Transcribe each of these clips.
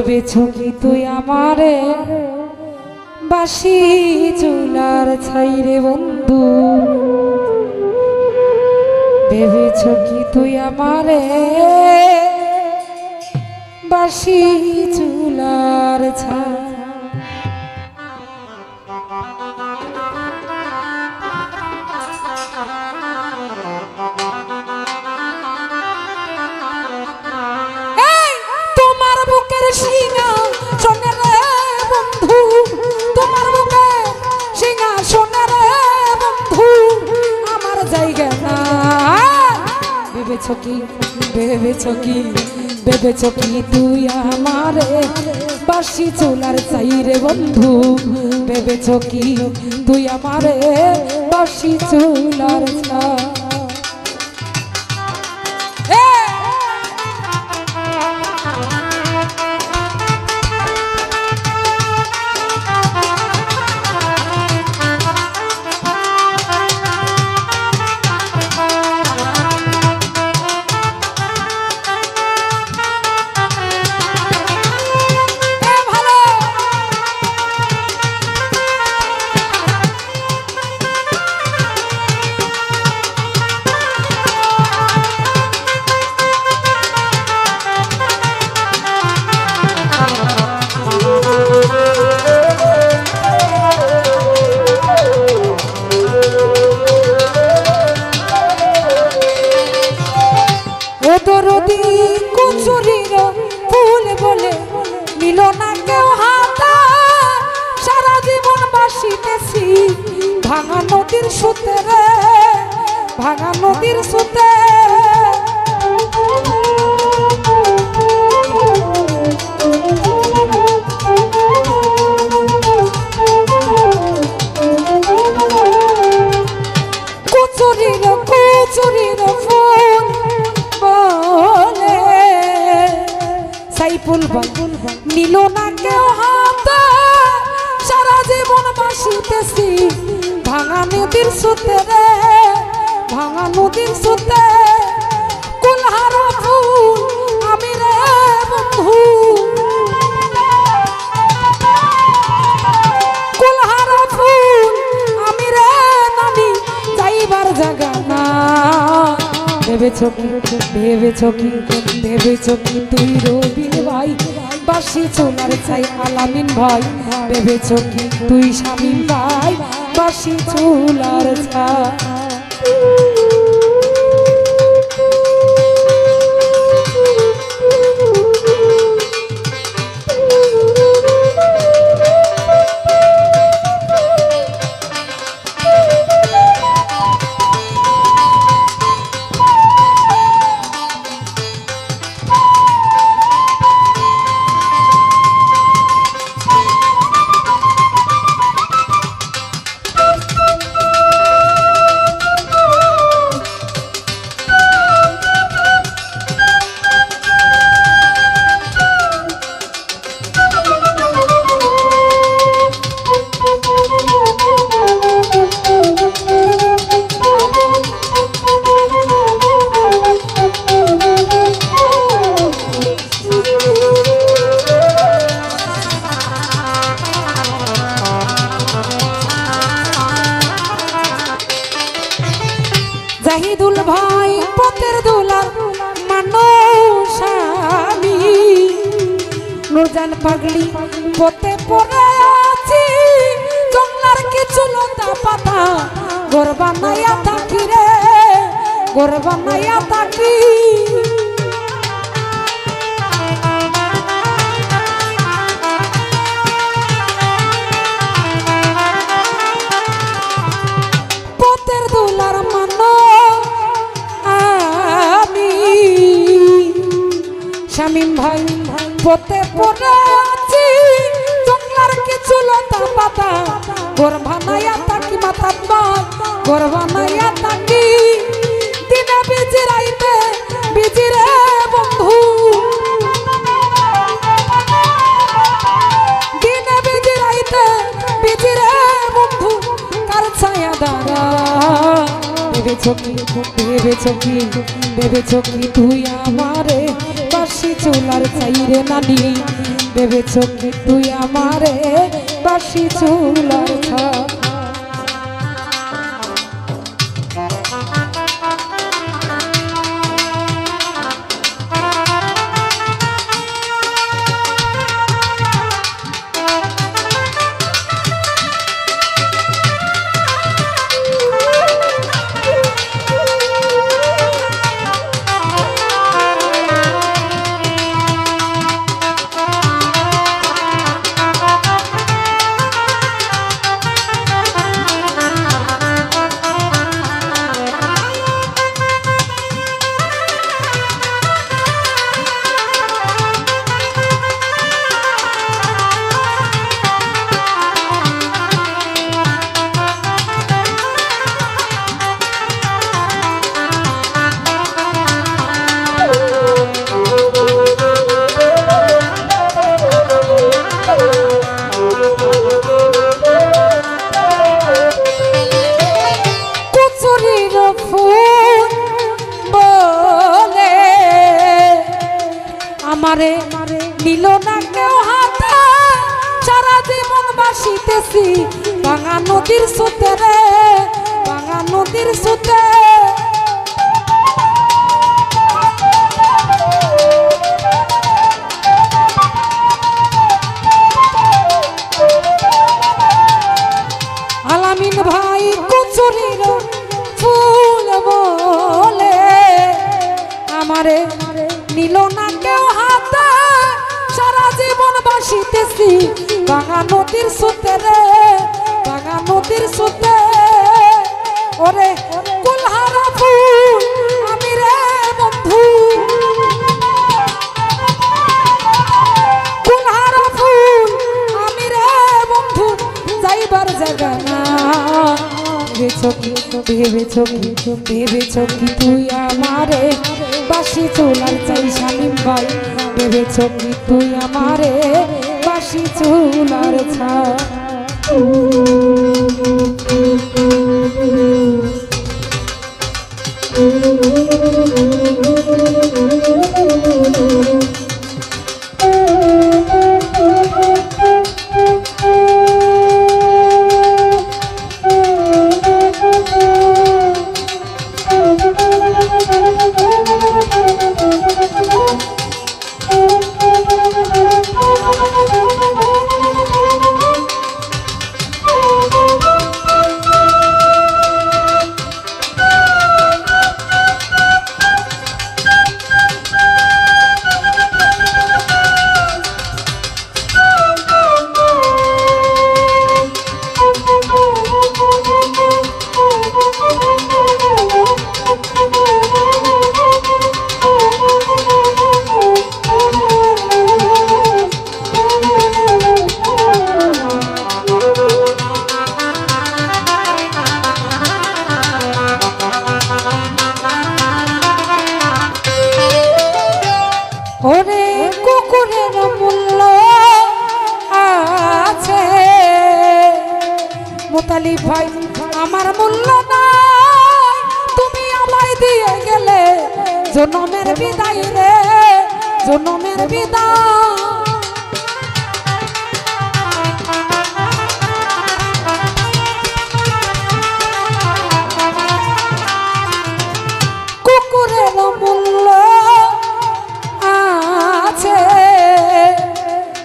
ভেবেছ কি তুই আমারে। বাসি চুলার ছাই রে বন্ধু। ভেবেছ কি তুই আমারে। বাসি চুলার ছাই। কি? ভেবেছ কি? ভেবেছ কি তুই আমারে বাসি চুলার চাই রে বন্ধু? ভেবেছ কি তুই আমারে বাসি চুলার চাই? দরদি কুচুরির ফুল বলে নিল না কেউ হাতা। সারা জীবন বাসিতেছি ভাঙা নদীর সুতে রে, ভাঙা নদীর সুতে। ভেবেছ কি ভেবেছ কি ভেবেছ কি তুই রবিন ভাই, বাসি চোলার চাই আলামিন ভাই। ভেবেছ কি তুই স্বামী ভাই, বাসি চোলার ছাই। নুরজান পাগলি, পথে পড়ে আছি। জঙ্গলার কিছু লতা পাতা গরবা নাইয়া থাকি রে গরবা নাইয়া থাকি। দোলার মানো ভাই পথে পড়ে আছি, জঙ্গলার কিছু লতা পাতা। গর্ভা নাইয়া তাকি মাথা বাদ গর্ভা নাইয়া তাকি দিনে বিজি রাইতে বিজি রে বন্ধু। দিনে বিজি রাইতে বিজি রে বন্ধু। কার ছায়া দাঁড়া ভেবেছ কি ভেবেছ কি ভেবেছ কি তুই আমারে বাস চুলার চাইরে নানি ভেবেছ কি তুই আমারে বাসি চুলার ছা ভাঙা নদীর জীবন বাঙা নদীর সুতে রে ভাঙা নদীর সুতে ওরে ভেবেছ কি ভেবেছ কি ভেবেছ কি তুই আমারে। বাসি চুলার চাই শালিম ভাই ভেবেছ কি তুই আমারে। বাসি চুলার ছা ওরে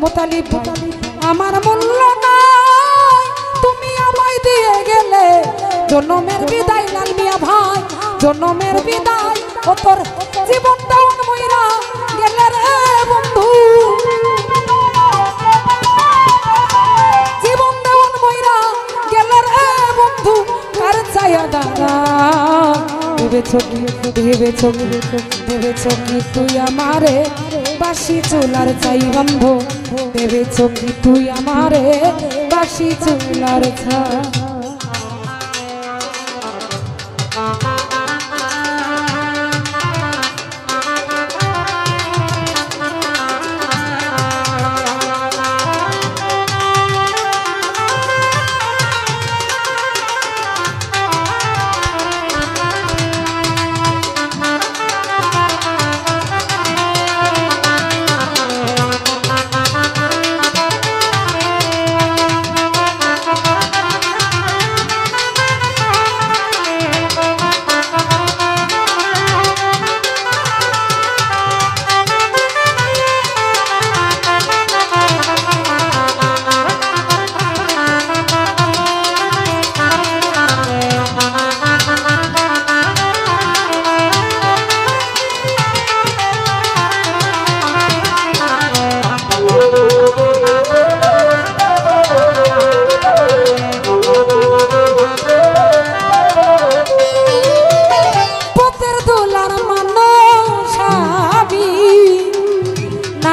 মোতালিব, আমার মূল্য নাই। তুমি আমায় দিয়ে গেলে জন্মের বিদায়, লাল মিয়া ভাই। জন্মের বিদায় ও জীবনটা ময়রা দাদা ভেবেছ কি ভেবেছ কি ভেবেছ কি তুই আমারে। বাসি চুলার চাই বন্ধ। ভেবেছ কি তুই আমারে। বাসি চুলার ছা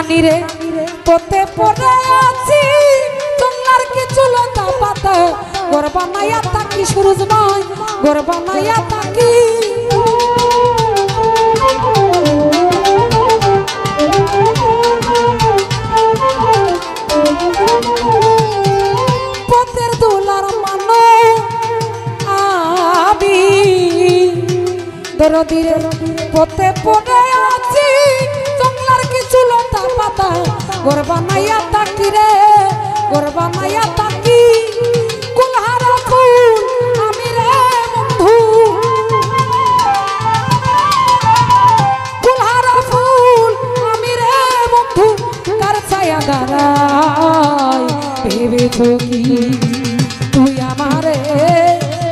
নানি রে পথে পড়ে আছি। তোমার কিছু লতা পাতা? ঘর বানাইয়া তাকি সুরজ মাই ঘর বানাইয়া তাকি মানো পথে পড়ে আছি। জঙ্গলার কিছু লতা পাতা, ঘর বানাইয়া তাকি রে, ঘর বানাইয়া তাকি। কুলহারা ফুল, আমি রে বন্ধু। কুলহারা ফুল, আমি রে বন্ধু, কার ছায়া দাঁড়াই ভেবেছ কি তুই আমারে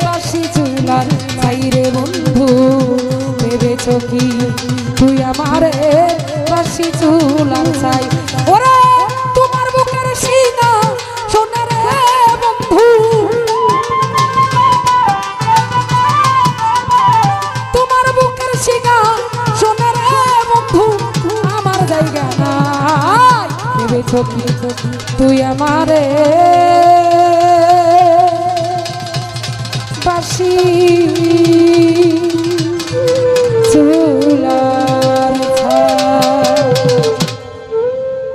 বাসি চুলার চাই রে বন্ধু। ভেবেছ কি তুই আমারে বাসি চুলার চাই ওরে, তোমার বুকের সিনা শোনে রে বন্ধু। তোমার বুকের সিগা শোনে রে বন্ধু। আমার জায়গা নাই। ভেবেছ কি? তুই আমারে বাসি